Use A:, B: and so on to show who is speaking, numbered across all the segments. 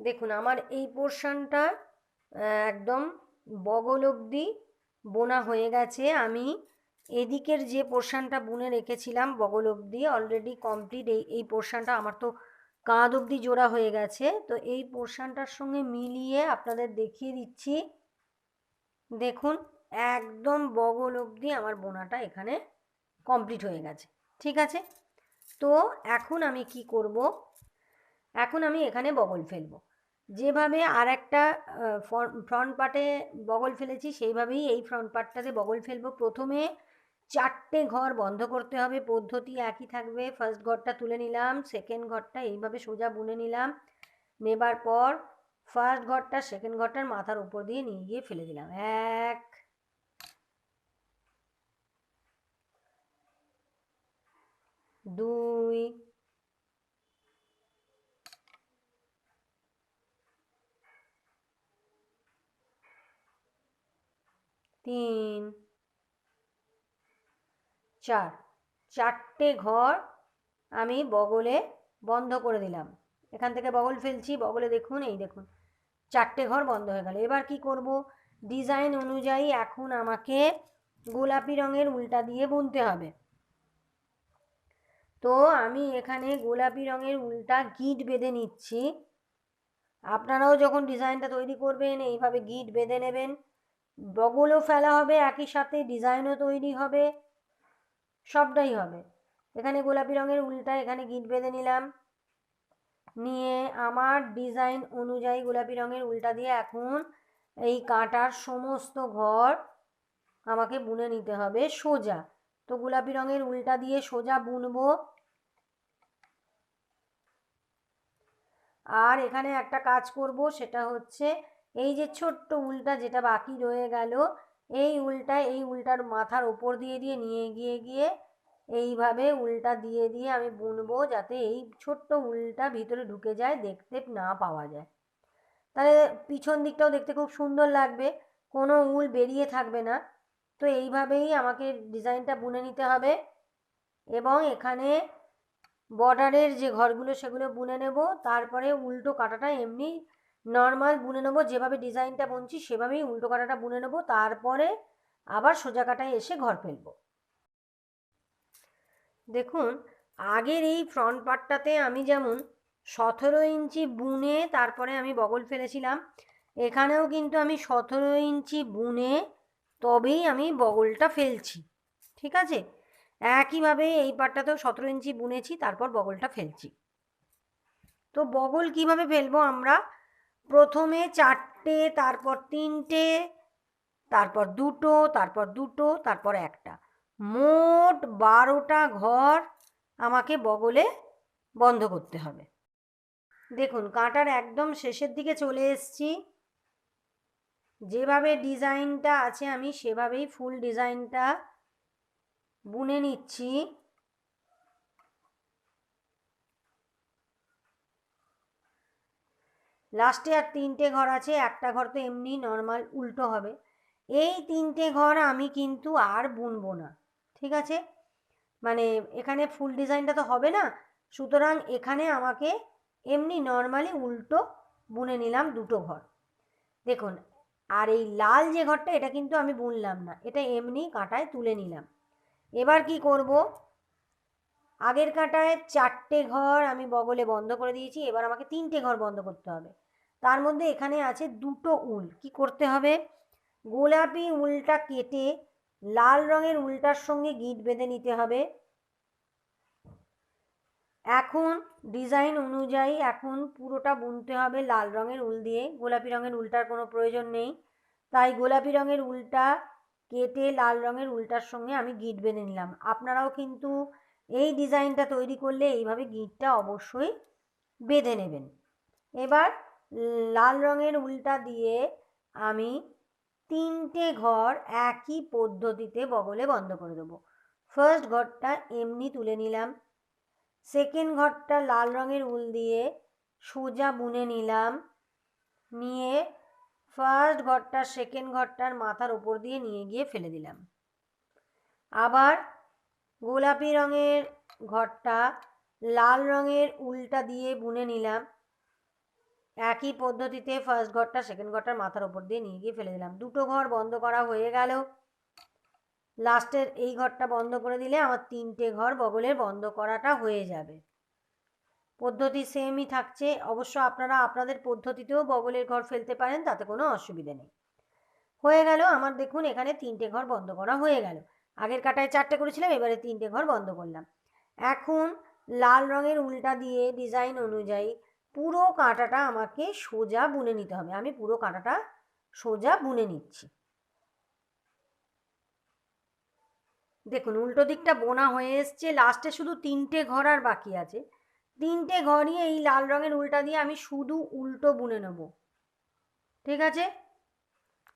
A: দেখুন, আমার এই পোর্শনটা একদম বগল অবধি বোনা হয়ে গেছে। আমি এদিকের যে পোর্শনটা বুনে রেখেছিলাম বগল অবধি অলরেডি কমপ্লিট এই এই পোর্শনটা আমার তো কাঁধ অবধি জোড়া হয়ে গেছে। তো এই পোর্শনটার সঙ্গে মিলিয়ে আপনাদের দেখিয়ে দিচ্ছি। দেখুন, একদম বগল অবধি আমার বোনাটা এখানে কমপ্লিট হয়ে গেছে। ঠিক আছে? তো এখন আমি কি করব? এখন আমি এখানে বগল ফেলব। যেভাবে আর একটা ফ্রন্ট পার্টে বগল ফেলেছি, সেইভাবেই এই ফ্রন্ট পার্টটাতে বগল ফেলব। প্রথমে চারটে ঘর বন্ধ করতে হবে, পদ্ধতি একই থাকবে। ফার্স্ট ঘরটা তুলে নিলাম সেকেন্ড ঘরটা এইভাবে সোজা বুনে নিলাম, নেবার পর ফার্স্ট ঘরটা সেকেন্ড ঘরটার মাথার উপর দিয়ে নিয়ে গিয়ে ফেলে দিলাম। এক, দুই তিন। চার। চারটে ঘর আমি বগলে বন্ধ করে দিলাম। এখান থেকে বগল ফেলছি, বগলে দেখুন, এই দেখুন। চারটে ঘর বন্ধ হয়ে গেল। এবার কি করব? ডিজাইন অনুযায়ী এখন আমাকে গোলাপি রঙের উল্টা দিয়ে বুনতে হবে। তো আমি এখানে গোলাপি রঙের উল্টা গিট বেঁধে নিচ্ছি। আপনারাও যখন ডিজাইনটা তৈরি করবেন, এইভাবে গিট বেঁধে নেবেন। বগলও ফেলা হবে, একই সাথে ডিজাইনও তৈরি হবে, সবটাই হবে। এখানে গোলাপি রঙের উল্টা এখানে গিট বেঁধে নিলাম। নিয়ে আমার ডিজাইন অনুযায়ী গোলাপি রঙের উল্টা দিয়ে এখন এই কাঁটার সমস্ত ঘর আমাকে বুনে নিতে হবে সোজা। তো গোলাপি রঙের উল্টা দিয়ে সোজা বুনবো। আর এখানে একটা কাজ করব, সেটা হচ্ছে এই যে ছোট্ট উল্টা যেটা বাকি রয়ে গেল, এই উল্টা, এই উল্টার মাথার ওপর দিয়ে দিয়ে নিয়ে গিয়ে গিয়ে এইভাবে উল্টা দিয়ে দিয়ে আমি বুনবো যাতে এই ছোট্ট উলটা ভিতরে ঢুকে যায়, দেখতে না পাওয়া যায়। তাহলে পিছন দিকটাও দেখতে খুব সুন্দর লাগবে, কোনো উল বেরিয়ে থাকবে না। তো এইভাবেই আমাকে ডিজাইনটা বুনে নিতে হবে এবং এখানে বর্ডারের যে ঘরগুলো সেগুলো বুনে নেব, তারপরে উল্টো কাটাটা এমনি নর্মাল বুনে নেব, যেভাবে ডিজাইনটা বুনছি সেভাবেই উল্টো কাটাটা বুনে নেব, তারপরে আবার সোজা কাটায় এসে ঘর ফেলব। দেখুন, আগের এই ফ্রন্ট পার্টটাতে আমি যেমন সতেরো ইঞ্চি বুনে তারপরে আমি বগল ফেলেছিলাম, এখানেও কিন্তু আমি সতেরো ইঞ্চি বুনে তবেই আমি বগলটা ফেলছি, ঠিক আছে? একইভাবে এই পাটটাতেও সতেরো ইঞ্চি বুনেছি, তারপর বগলটা ফেলছি। তো বগল কীভাবে ফেলব আমরা? প্রথমে চারটে, তারপর তিনটে, তারপর দুটো তারপর দুটো, তারপর একটা। মোট বারোটা ঘর আমাকে বগলে বন্ধ করতে হবে। দেখুন, কাঁটার একদম শেষের দিকে চলে এসছি। যেভাবে ডিজাইনটা আছে, আমি সেভাবেই ফুল ডিজাইনটা বুনে নিচ্ছি। লাস্টে আর তিনটে ঘর আছে, একটা ঘর তো এমনি নর্মাল উল্টো হবে। এই তিনটে ঘর আমি কিন্তু আর বুনবো না, ঠিক আছে? মানে এখানে ফুল ডিজাইনটা তো হবে না, সুতরাং এখানে আমাকে এমনি নর্মালি উল্টো বুনে নিলাম দুটো ঘর। দেখুন, আর এই লাল যে ঘরটা, এটা কিন্তু আমি বুনলাম না, এটা এমনি কাঁটায় তুলে নিলাম। এবার কি করব? আগের কাঁটায় চারটে ঘর আমি বগলে বন্ধ করে দিয়েছি, এবার আমাকে তিনটে ঘর বন্ধ করতে হবে। তার মধ্যে এখানে আছে দুটো উল, কি করতে হবে? গোলাপি উলটা কেটে লাল রঙের উলটার সঙ্গে গিট বেঁধে নিতে হবে। এখন ডিজাইন অনুযায়ী এখন পুরোটা বুনতে হবে লাল রঙের উল দিয়ে। গোলাপি রঙের উলটার কোনো প্রয়োজন নেই। তাই গোলাপি রঙের উলটা কেটে লাল রঙের উলটার সঙ্গে আমি গিট বেঁধে নিলাম। আপনারাও কিন্তু এই ডিজাইনটা তৈরি করলে এইভাবে গিটটা অবশ্যই বেঁধে নেবেন। এবার লাল রঙের উলটা দিয়ে আমি তিনটে ঘর একই পদ্ধতিতে বগলে বন্ধ করে দেবো। ফার্স্ট ঘরটা এমনি তুলে নিলাম। সেকেন্ড ঘরটা লাল রঙের উল দিয়ে সোজা বুনে নিলাম। নিয়ে ফার্স্ট ঘরটা সেকেন্ড ঘরটার মাথার ওপর দিয়ে নিয়ে গিয়ে ফেলে দিলাম। আবার গোলাপি রঙের ঘরটা লাল রঙের উলটা দিয়ে বুনে নিলাম। একই পদ্ধতিতে ফার্স্ট ঘরটা সেকেন্ড ঘরটার মাথার ওপর দিয়ে নিয়ে গিয়ে ফেলে দিলাম। দুটো ঘর বন্ধ করা হয়ে গেল। লাস্টের এই ঘরটা বন্ধ করে দিলে আমার তিনটে ঘর বগলের বন্ধ করাটা হয়ে যাবে। পদ্ধতি সেমই থাকছে। অবশ্য আপনারা আপনাদের পদ্ধতিতেও বগলের ঘর ফেলতে পারেন, তাতে কোনো অসুবিধে নেই। হয়ে গেল, আমার দেখুন এখানে তিনটে ঘর বন্ধ করা হয়ে গেল। আগের কাটায় চারটে করেছিলাম, এবারে তিনটে ঘর বন্ধ করলাম। এখন লাল রঙের উল্টা দিয়ে ডিজাইন অনুযায়ী পুরো কাঁটাটা আমাকে সোজা বুনে নিতে হবে। আমি পুরো কাঁটাটা সোজা বুনে নিচ্ছি। দেখুন, উল্টো দিকটা বোনা হয়ে এসছে। লাস্টে শুধু তিনটে ঘর আর বাকি আছে। তিনটে ঘরই এই লাল রঙের উল্টা দিয়ে আমি শুধু উল্টো বুনে নেব। ঠিক আছে?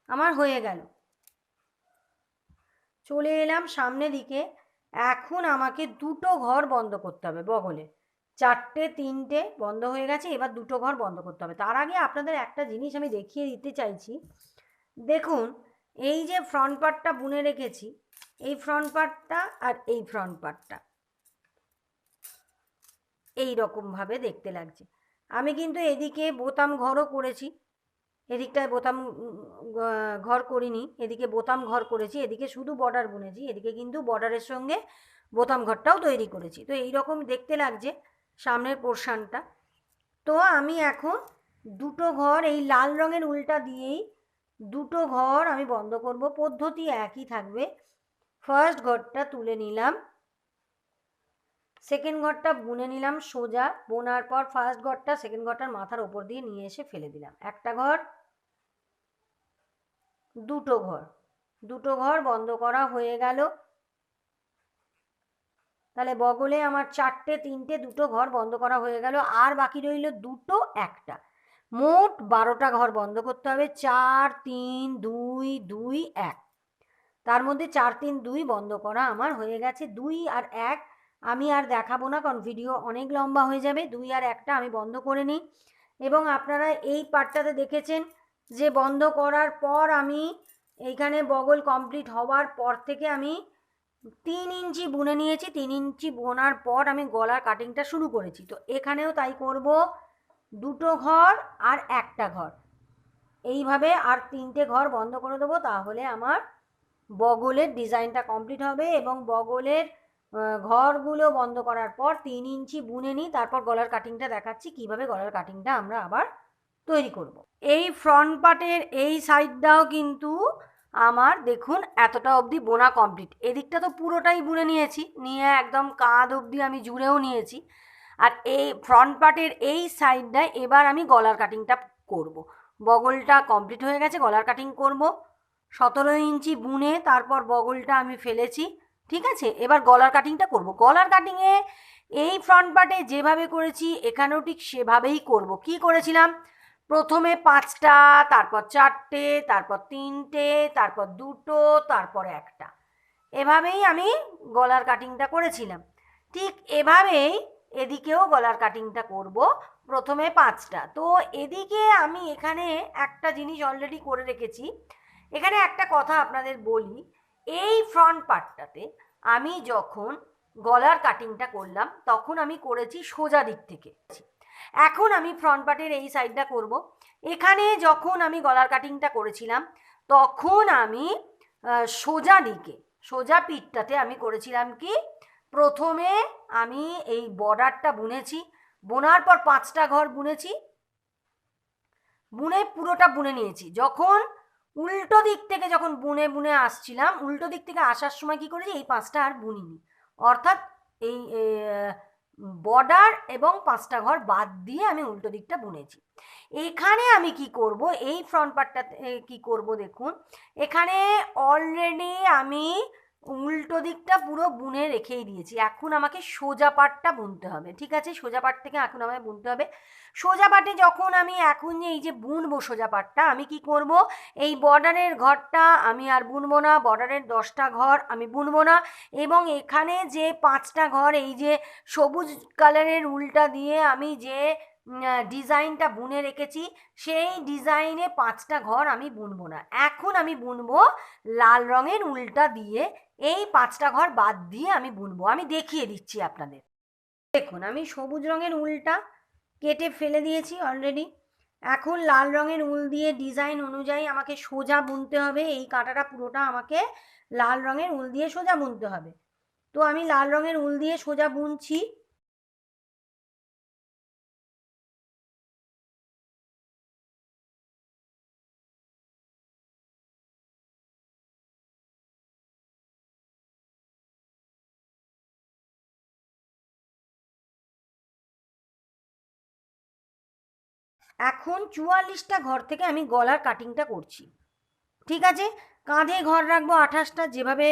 A: আমার হয়ে গেল। চলে এলাম সামনে দিকে। এখন আমাকে দুটো ঘর বন্ধ করতে হবে বগলে। চারটে, তিনটে বন্ধ হয়ে গেছে, এবার দুটো ঘর বন্ধ করতে হবে। তার আগে আপনাদের একটা জিনিস আমি দেখিয়ে দিতে চাইছি। দেখুন, এই যে ফ্রন্ট পার্টটা বুনে রেখেছি, এই ফ্রন্ট পার্টটা আর এই ফ্রন্ট পার্টটা এই রকমভাবে দেখতে লাগছে। আমি কিন্তু এদিকে বোতাম ঘরও করেছি। এদিকটায় বোতাম ঘর করিনি, এদিকে বোতাম ঘর করেছি, এদিকে শুধু বর্ডার বুনেছি, এদিকে কিন্তু বর্ডারের সঙ্গে বোতাম ঘরটাও তৈরি করেছি। তো এই রকম দেখতে লাগছে সামনের পোর্শনটা তো আমি এখন দুটো ঘর, এই লাল রঙের উল্টা দিয়েই দুটো ঘর আমি বন্ধ করব। পদ্ধতি একই থাকবে। ফার্স্ট ঘরটা তুলে নিলাম। সেকেন্ড ঘরটা বুনে নিলাম সোজা, বোনার পর ফার্স্ট ঘরটা সেকেন্ড ঘরটার মাথার ওপর দিয়ে নিয়ে এসে ফেলে দিলাম। একটা ঘর, দুটো ঘর। দুটো ঘর বন্ধ করা হয়ে গেল। তাহলে বগলে আমার চারটে, তিনটে, দুটো ঘর বন্ধ করা হয়ে গেল। আর বাকি রইল দুটো, একটা। মোট বারোটা ঘর বন্ধ করতে হবে। চার, তিন, দুই দুই, এক। তার মধ্যে চার, তিন, দুই বন্ধ করা আমার হয়ে গেছে। দুই আর এক আমি আর দেখাবো না, কারণ ভিডিও অনেক লম্বা হয়ে যাবে। দুই আর একটা আমি বন্ধ করে নিই। এবং আপনারা এই পার্টটাতে দেখেছেন যে, বন্ধ করার পর আমি এইখানে বগল কমপ্লিট হওয়ার পর থেকে আমি তিন ইঞ্চি বুনে নিয়েছি। তিন ইঞ্চি বোনার পর আমি গলার কাটিংটা শুরু করেছি। তো এখানেও তাই করব, দুটো ঘর আর একটা ঘর। এইভাবে আর তিনটে ঘর বন্ধ করে দেবো, তাহলে আমার বগলের ডিজাইনটা কমপ্লিট হবে এবং বগলের ঘরগুলো বন্ধ করার পর তিন ইঞ্চি বুনে নিই তারপর গলার কাটিংটা দেখাচ্ছি, কীভাবে গলার কাটিংটা আমরা আবার তৈরি করব। এই ফ্রন্ট পার্টের এই সাইডটাও কিন্তু আমার দেখুন এতটা অবধি বোনা কমপ্লিট এদিকটা তো পুরোটাই বুনে নিয়েছি, নিয়ে একদম কাঁধ অবধি আমি জুড়েও নিয়েছি আর এই ফ্রন্ট পার্টের এই সাইডটায় এবার আমি গলার কাটিংটা করব। বগলটা কমপ্লিট হয়ে গেছে, গলার কাটিং করব সতেরো ইঞ্চি বুনে তারপর বগলটা আমি ফেলেছি ঠিক আছে? এবার গলার কাটিংটা করব। গলার কাটিংয়ে এই ফ্রন্ট পার্টে যেভাবে করেছি, এখানেও ঠিক সেভাবেই করব। কি করেছিলাম? প্রথমে পাঁচটা, তারপর চারটে, তারপর তিনটে, তারপর দুটো, তারপর একটা। এভাবেই আমি গলার কাটিংটা করেছিলাম। ঠিক এভাবেই এদিকেও গলার কাটিংটা করব, প্রথমে পাঁচটা। তো এদিকে আমি এখানে একটা জিনিস অলরেডি করে রেখেছি। এখানে একটা কথা আপনাদের বলি, এই ফ্রন্ট পার্টটাতে আমি যখন গলার কাটিংটা করলাম, তখন আমি করেছি সোজা দিক থেকে। এখন আমি ফ্রন্ট পার্টের এই সাইডটা করব। এখানে যখন আমি গলার কাটিংটা করেছিলাম, তখন আমি সোজা দিকে, সোজা পিঠটাতে আমি করেছিলাম কি? প্রথমে আমি এই বর্ডারটা বুনেছি। বোনার পর পাঁচটা ঘর বুনেছি। বুনে পুরোটা বুনে নিয়েছি। যখন উল্টো দিক থেকে যখন বুনে বুনে আসছিলাম, উল্টো দিক থেকে আসার সময় কি করেছি? এই পাঁচটা আর বুনিনি। অর্থাৎ এই বর্ডার এবং পাঁচটা ঘর বাদ দিয়ে আমি উল্টো দিকটা বুনেছি। এখানে আমি কি করব? এই ফ্রন্ট পার্টটা কি করব দেখুন? এখানে অলরেডি আমি উল্টো দিকটা পুরো বুনে রেখেই দিয়েছি। এখন আমাকে সোজা পাটটা বুনতে হবে, ঠিক আছে? সোজা পাট থেকে এখন আমায় বুনতে হবে। সোজা পাটে যখন আমি এখন যে এই যে বুনবো সোজা পাটটা, আমি কি করব? এই বর্ডারের ঘরটা আমি আর বুনবো না বর্ডারের দশটা ঘর আমি বুনবো না এবং এখানে যে পাঁচটা ঘর, এই যে সবুজ কালারের উল্টা দিয়ে আমি যে ডিজাইনটা বুনে রেখেছি, সেই ডিজাইনে পাঁচটা ঘর আমি বুনবো না। এখন আমি বুনবো লাল রঙের উল্টা দিয়ে, এই পাঁচটা ঘর বাদ দিয়ে আমি বুনবো। আমি দেখিয়ে দিচ্ছি আপনাদের। দেখুন, আমি সবুজ রঙের উল্টা কেটে ফেলে দিয়েছি অলরেডি এখন লাল রঙের উল দিয়ে ডিজাইন অনুযায়ী আমাকে সোজা বুনতে হবে। এই কাঁটাটা পুরোটা আমাকে লাল রঙের উল দিয়ে সোজা বুনতে হবে। তো আমি লাল রঙের উল দিয়ে সোজা বুনছি। এখন চুয়াল্লিশটা ঘর থেকে আমি গলার কাটিংটা করছি। ঠিক আছে? কাঁধে ঘর রাখব আঠাশটা, যেভাবে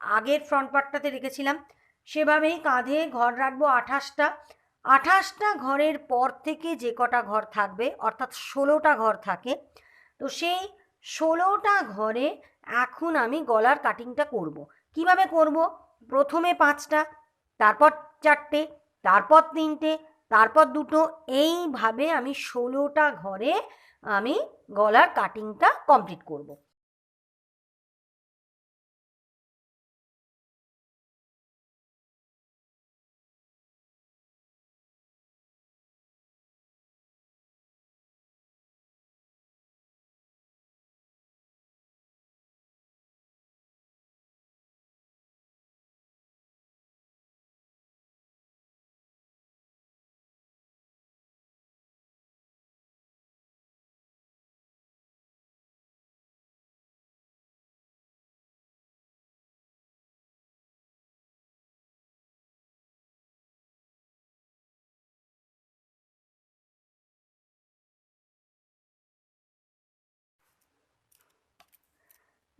A: আগের ফ্রন্ট পার্টটাতে রেখেছিলাম, সেভাবেই কাঁধে ঘর রাখব আঠাশটা। আঠাশটা ঘরের পর থেকে যে কটা ঘর থাকবে, অর্থাৎ ষোলোটা ঘর থাকে, তো সেই ষোলোটা ঘরে এখন আমি গলার কাটিংটা করব। কীভাবে করব? প্রথমে পাঁচটা, তারপর চারটে, তারপর তিনটে তারপর দুটো এইভাবে আমি ষোলোটা ঘরে আমি গলার কাটিংটা কমপ্লিট করব।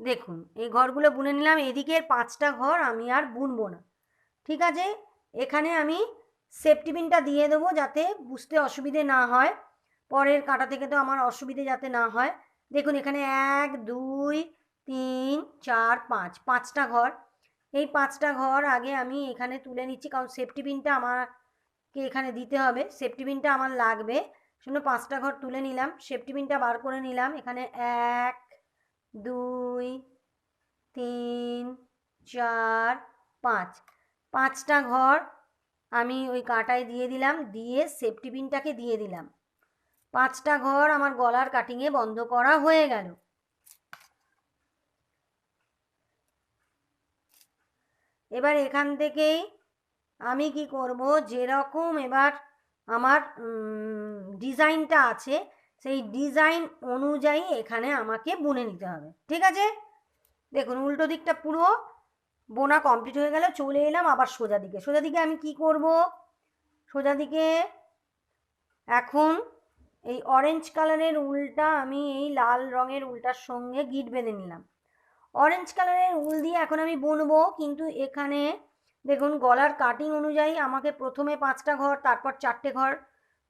A: দেখুন, এই ঘরগুলো বুনে নিলাম এদিকের পাঁচটা ঘর আমি আর বুনবো না। ঠিক আছে? এখানে আমি সেফটি পিনটা দিয়ে দেবো যাতে বুঝতে অসুবিধে না হয়। পরের কাটা থেকে তো আমার অসুবিধে যাতে না হয়। দেখুন, এখানে এক, দুই, তিন, চার, পাঁচ, পাঁচটা ঘর। এই পাঁচটা ঘর আগে আমি এখানে তুলে নিচ্ছি, কারণ সেফটি পিনটা আমাকে এখানে দিতে হবে। সেফটি পিনটা আমার লাগবে। শুনে পাঁচটা ঘর তুলে নিলাম সেফটি পিনটা বার করে নিলাম। এখানে এক, দুই তিন, চার, পাঁচ। পাঁচটা ঘর আমি ওই কাঁটায় দিয়ে দিলাম, দিয়ে সেফটি পিনটাকে দিয়ে দিলাম। পাঁচটা ঘর আমার গলার কাটিংয়ে বন্ধ করা হয়ে গেল। এবার এখান থেকেই আমি কি করব? যেরকম এবার আমার ডিজাইনটা আছে সেই ডিজাইন অনুযায়ী এখানে আমাকে বুনে নিতে হবে, ঠিক আছে? দেখুন, উল্টো দিকটা পুরো বোনা কমপ্লিট হয়ে গেল, চলে এলাম আবার সোজা দিকে। সোজা দিকে আমি কি করব? সোজা দিকে এখন এই অরেঞ্জ কালারের উলটা আমি এই লাল রঙের উলটার সঙ্গে গিট বেঁধে নিলাম। অরেঞ্জ কালারের উল দিয়ে এখন আমি বুনবো, কিন্তু এখানে দেখুন, গলার কাটিং অনুযায়ী আমাকে প্রথমে পাঁচটা ঘর, তারপর চারটে ঘর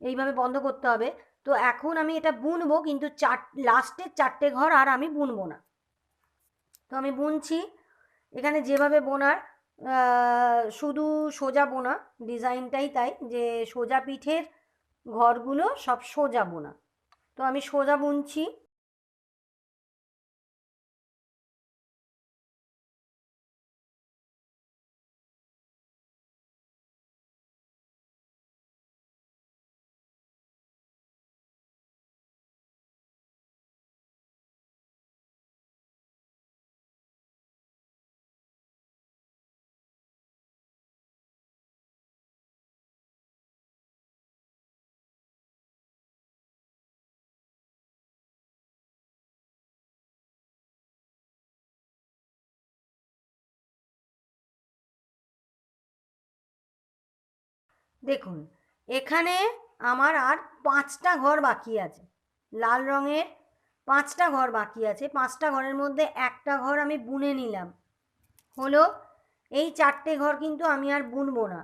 A: এইভাবে বন্ধ করতে হবে। তো এখন আমি এটা বুনবো, কিন্তু চার লাস্টের চারটে ঘর আর আমি বুনবো না। তো আমি বুনছি, এখানে যেভাবে বোনার শুধু সোজা বোনা, ডিজাইনটাই তাই, যে সোজা পিঠের ঘরগুলো সব সোজা বোনা। তো আমি সোজা বুনছি দেখুন, এখানে আমার আর পাঁচটা ঘর বাকি আছে। লাল রঙের পাঁচটা ঘর বাকি আছে। পাঁচটা ঘরের মধ্যে একটা ঘর আমি বুনে নিলাম। হলো, এই চারটে ঘর কিন্তু আমি আর বুনবো না।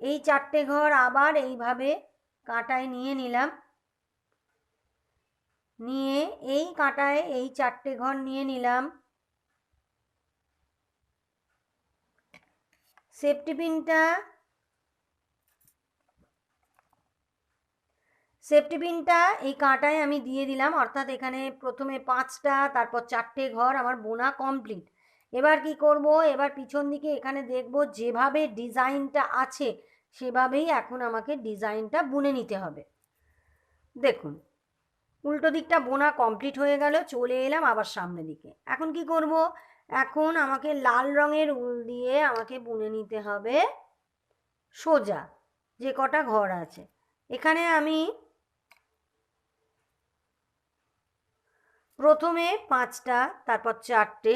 A: এই চারটে ঘর আবার এইভাবে কাঁটায় নিয়ে নিলাম। নিয়ে এই কাঁটায় এই চারটে ঘর নিয়ে নিলাম। সেফটি পিনটা সেফটি পিনটা এই কাঁটায় আমি দিয়ে দিলাম, অর্থাৎ এখানে প্রথমে পাঁচটা, তারপর চারটে ঘর, আমার বোনা কমপ্লিট এবার কি করব? এবার পিছন দিকে এখানে দেখব যেভাবে ডিজাইনটা আছে, সেভাবেই এখন আমাকে ডিজাইনটা বুনে নিতে হবে। দেখুন, উল্টো দিকটা বোনা কমপ্লিট হয়ে গেল, চলে এলাম আবার সামনের দিকে। এখন কি করব? এখন আমাকে লাল রঙের উল দিয়ে আমাকে বুনে নিতে হবে সোজা, যে কটা ঘর আছে। এখানে আমি প্রথমে পাঁচটা, তারপর চারটে।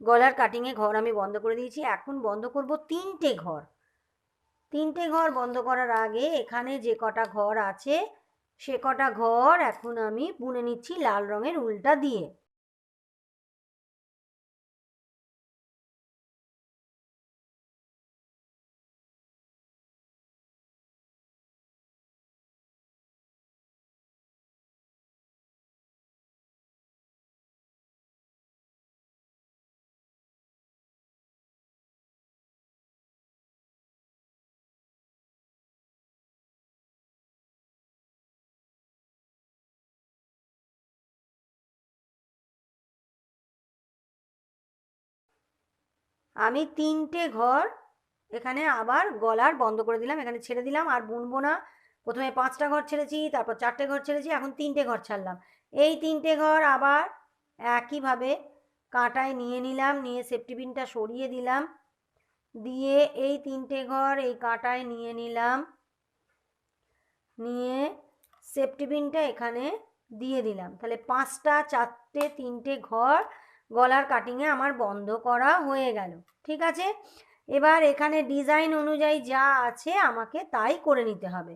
A: গলার কাটিংয়ে ঘর আমি বন্ধ করে দিয়েছি। এখন বন্ধ করব তিনটে ঘর। তিনটে ঘর বন্ধ করার আগে এখানে যে কটা ঘর আছে, সে কটা ঘর এখন আমি বুনে নিচ্ছি লাল রঙের উল্টা দিয়ে। আমি তিনটে ঘর এখানে আবার গলার বন্ধ করে দিলাম, এখানে ছেড়ে দিলাম, আর বুনবো না। প্রথমে পাঁচটা ঘর ছেড়েছি, তারপর চারটে ঘর ছেড়েছি, এখন তিনটে ঘর ছাড়লাম। এই তিনটে ঘর আবার একইভাবে কাঁটায় নিয়ে নিলাম, নিয়ে সেফটি পিনটা সরিয়ে দিলাম। দিয়ে এই তিনটে ঘর এই কাঁটায় নিয়ে নিলাম। নিয়ে সেফটি পিনটা এখানে দিয়ে দিলাম। তাহলে পাঁচটা, চারটে, তিনটে ঘর গলার কাটিংয়ে আমার বন্ধ করা হয়ে গেল। ঠিক আছে? এবার এখানে ডিজাইন অনুযায়ী যা আছে আমাকে তাই করে নিতে হবে।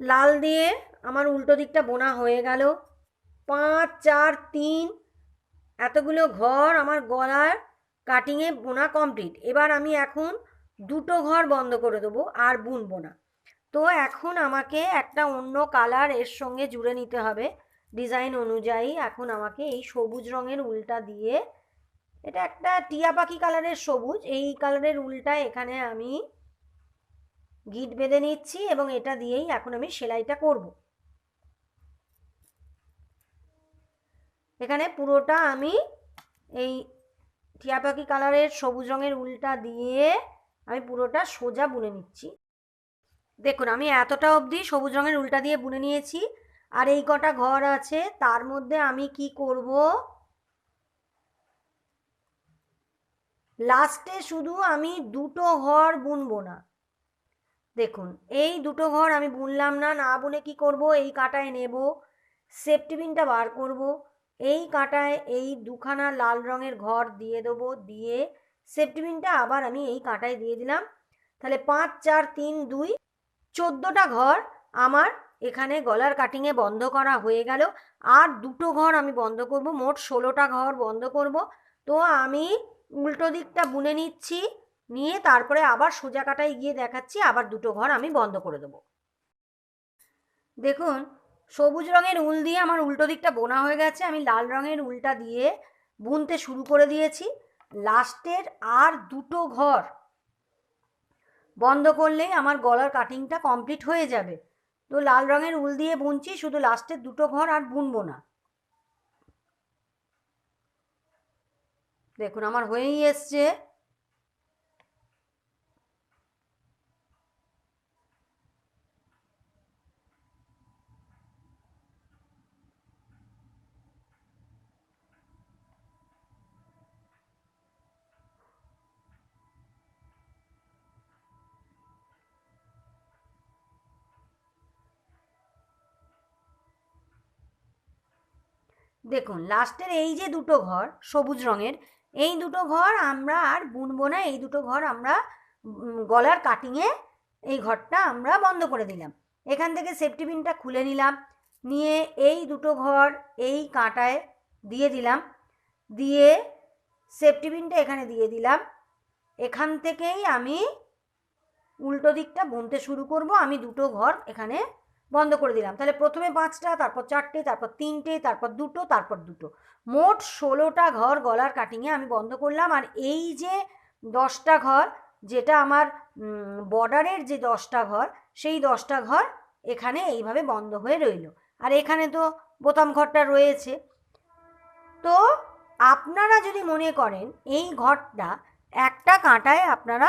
A: লাল দিয়ে আমার উল্টো দিকটা বোনা হয়ে গেল। পাঁচ, চার, তিন, এতগুলো ঘর আমার গলার কাটিংয়ে বোনা কমপ্লিট এবার আমি এখন দুটো ঘর বন্ধ করে দেবো আর বুনবো না। তো এখন আমাকে একটা অন্য কালারের সঙ্গে জুড়ে নিতে হবে। ডিজাইন অনুযায়ী এখন আমাকে এই সবুজ রঙের উলটা দিয়ে, এটা একটা টিয়া পাখি কালারের সবুজ, এই কালারের উলটা এখানে আমি গিট বেঁধে নিচ্ছি এবং এটা দিয়েই এখন আমি সেলাইটা করব। এখানে পুরোটা আমি এই টিয়া পাখি কালারের সবুজ রঙের উলটা দিয়ে আমি পুরোটা সোজা বুনে নিচ্ছি। দেখুন, আমি এতটা অবধি সবুজ রঙের উলটা দিয়ে বুনে নিয়েছি। আর এই কটা ঘর আছে, তার মধ্যে আমি কি করব? লাস্টে শুধু আমি দুটো ঘর বুনবো না। দেখুন, এই দুটো ঘর আমি বুনলাম না না বুনে কি করব? এই কাটায় নেব সেফটি পিনটা বার করব, এই কাটায় এই দুখানা লাল রঙের ঘর দিয়ে দেবো, দিয়ে সেফটি পিনটা আবার আমি এই কাটায় দিয়ে দিলাম। তাহলে পাঁচ, চার, তিন, দুই, চোদ্দোটা ঘর আমার এখানে গলার কাটিংয়ে বন্ধ করা হয়ে গেল। আর দুটো ঘর আমি বন্ধ করব, মোট ষোলোটা ঘর বন্ধ করব। তো আমি উল্টো দিকটা বুনে নিচ্ছি, নিয়ে তারপরে আবার সোজা কাটায় গিয়ে দেখাচ্ছি, আবার দুটো ঘর আমি বন্ধ করে দেবো। দেখুন, সবুজ রঙের উল দিয়ে আমার উল্টো দিকটা বোনা হয়ে গেছে। আমি লাল রঙের উলটা দিয়ে বুনতে শুরু করে দিয়েছি। লাস্টের আর দুটো ঘর বন্ধ করলেই আমার গলার কাটিংটা কমপ্লিট হয়ে যাবে। তো লাল রঙের উল দিয়ে বুনছি, শুধু লাস্টের দুটো ঘর আর বুনবো না। দেখুন, আমার হয়েই এসছে। দেখুন, লাস্টের এই যে দুটো ঘর, সবুজ রঙের, এই দুটো ঘর আমরা আর বুনবো না, এই দুটো ঘর আমরা গলার কাটিংয়ে এই ঘরটা আমরা বন্ধ করে দিলাম। এখান থেকে সেফটি পিনটা খুলে নিলাম, নিয়ে এই দুটো ঘর এই কাঁটায় দিয়ে দিলাম, দিয়ে সেফটি পিনটা এখানে দিয়ে দিলাম। এখান থেকেই আমি উল্টো দিকটা বুনতে শুরু করব, আমি দুটো ঘর এখানে বন্ধ করে দিলাম। তাহলে প্রথমে পাঁচটা, তারপর চারটে, তারপর তিনটে, তারপর দুটো তারপর দুটো। মোট ষোলোটা ঘর গলার কাটিংয়ে আমি বন্ধ করলাম। আর এই যে দশটা ঘর, যেটা আমার বর্ডারের যে দশটা ঘর, সেই দশটা ঘর এখানে এইভাবে বন্ধ হয়ে রইল। আর এখানে তো বোতাম ঘরটা রয়েছে। তো আপনারা যদি মনে করেন এই ঘরটা একটা কাঁটায় আপনারা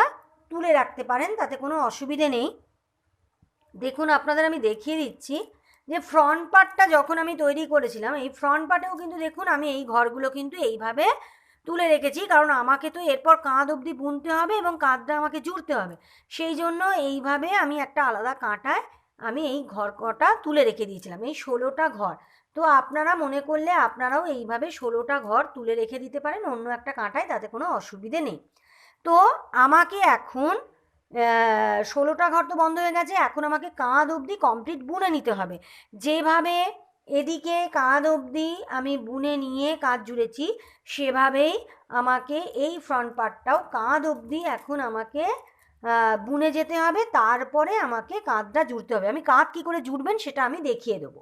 A: তুলে রাখতে পারেন, তাতে কোনো অসুবিধে নেই। দেখুন, আপনাদের আমি দেখিয়ে দিচ্ছি যে ফ্রন্ট পার্টটা যখন আমি তৈরি করেছিলাম, এই ফ্রন্ট পার্টেও কিন্তু দেখুন, আমি এই ঘরগুলো কিন্তু এইভাবে তুলে রেখেছি। কারণ আমাকে তো এরপর কাঁধ অবধি বুনতে হবে এবং কাঁধটা আমাকে জুড়তে হবে। সেই জন্য এইভাবে আমি একটা আলাদা কাঁটায় আমি এই ঘর কটা তুলে রেখে দিয়েছিলাম, এই ষোলোটা ঘর। তো আপনারা মনে করলে আপনারাও এইভাবে ষোলোটা ঘর তুলে রেখে দিতে পারেন, অন্য একটা কাঁটায়, তাতে কোনো অসুবিধে নেই। তো আমাকে এখন ষোলোটা ঘর তো বন্ধ হয়ে গেছে, এখন আমাকে কাঁধ অবধি কমপ্লিট বুনে নিতে হবে। যেভাবে এদিকে কাঁধ অবধি আমি বুনে নিয়ে কাঁধ জুড়েছি, সেভাবেই আমাকে এই ফ্রন্ট পার্টটাও কাঁধ অবধি এখন আমাকে বুনে যেতে হবে, তারপরে আমাকে কাঁধটা জুড়তে হবে। আমি কাঁধ কী করে জুড়বেন সেটা আমি দেখিয়ে দেবো।